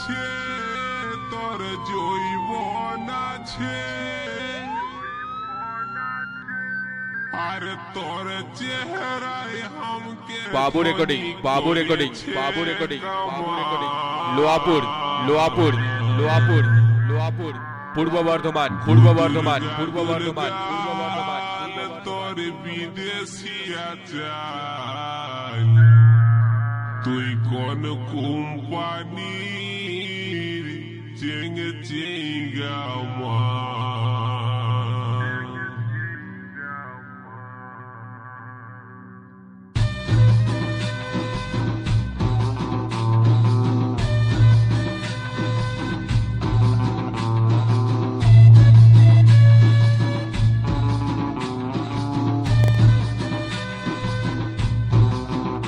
আছে তোর জৈবন আছে। আর তোর চেহারায় হামকে বাবু রেকর্ডিং বাবু রেকর্ডিং বাবু রেকর্ডিং বাবু রেকর্ডিং লোয়াপুর লোয়াপুর লোয়াপুর লোয়াপুর পূর্ব বর্ধমান পূর্ব বর্ধমান পূর্ব বর্ধমান পূর্ব বর্ধমান। তোর বিদেশি আচার। তুই কোন কোম্পানির tinga tinga mwa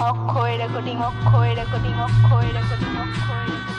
Ojo, era cotín, ojo, era cotín, ojo, era cotín, ojo, era cotín.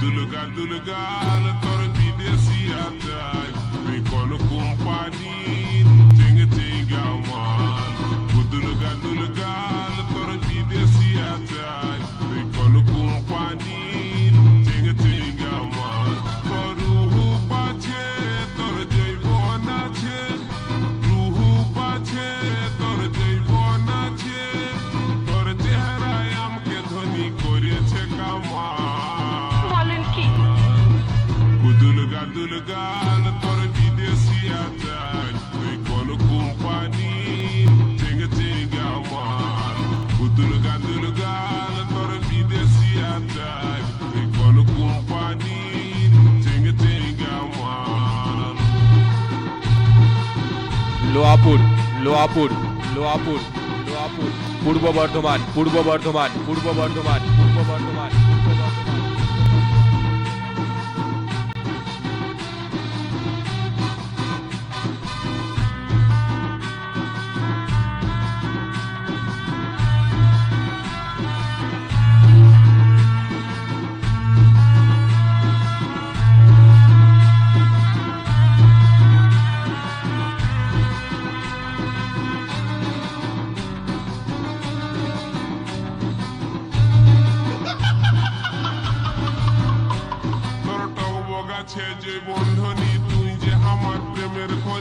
গুদুল গাদুল গাল তোর বিদেশি আচার তুই Vem com চেঙ্গে লোয়াপুর লোয়াপুর লোয়াপুর লোয়াপুর পূর্ব বর্ধমান পূর্ব বর্ধমান পূর্ব বর্ধমান পূর্ব বর্ধমান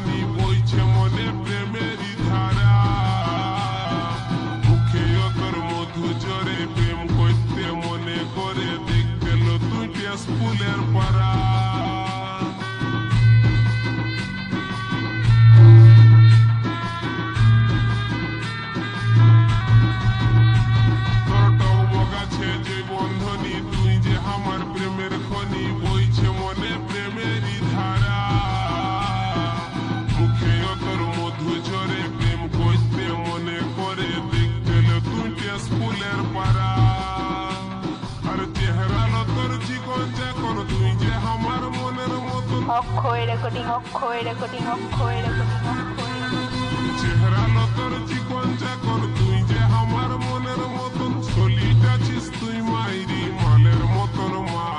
প্রেমের বইছে মনে প্রেমের ধারা। মুখে তোর মধু জরে প্রেম করতে মনে করে দেখতে লো তুই Akshay recording Akshay recording Akshay recording Akshay চেহারা লো তোর জীবন যখন তুই যে আমার মনের মতন চলিটাছিস তুই মাইরি মালের মতন মা।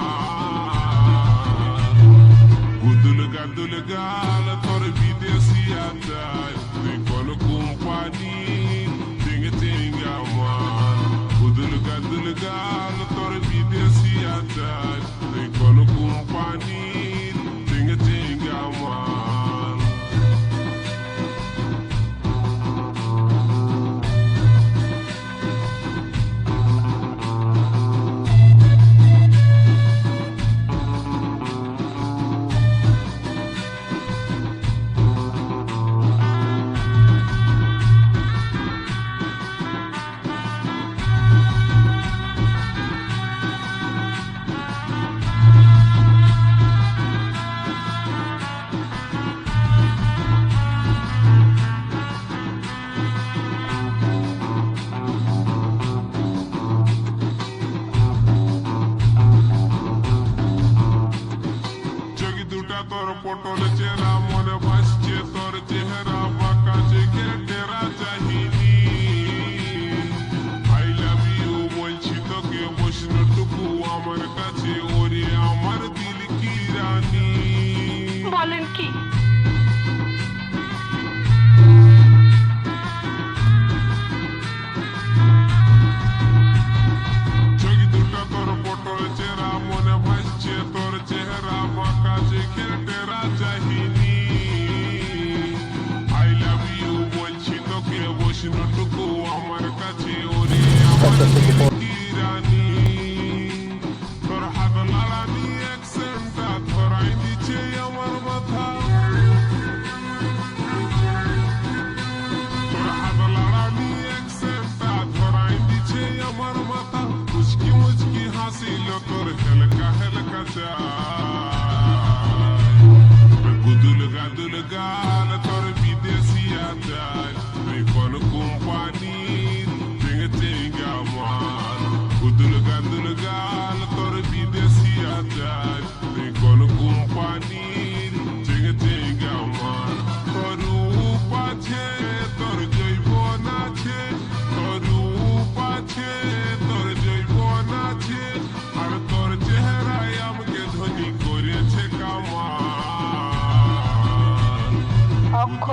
গুদুল গাদুল গাল তোর বিদেশি আচার, তুই কোন কোম্পানি চেঙ্গে মাল গুদুল গাদুল গাল পটল চেরা মন ভাসছে, তোর চেহারা বাঁকা চেখে টেরা চাহিনি আই লাভ ইউ বলছি তোকে বৈষ্ণটুকু আমার কাছে, ওরে আমার দিল কি রানী? বলেন কি? যতটুকু আমার কাছে ওরে আমার রানী তোর হাত দিয়ে এক সেন্টা ধরাই দিচ্ছে আমার মাথা। তোর হাত দিয়ে এক সেন্টা ধরাই দিচ্ছে আমার মাথা। মুচকি মুচকি হাসিল তোর হেলকা হেলকা চা।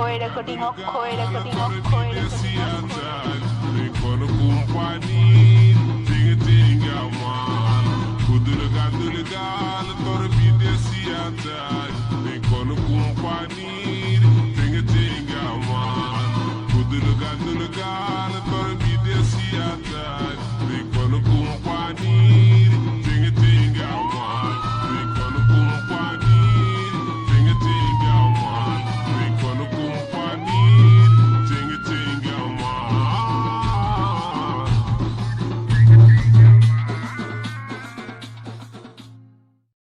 Akshay recording Akshay recording Akshay recording কোন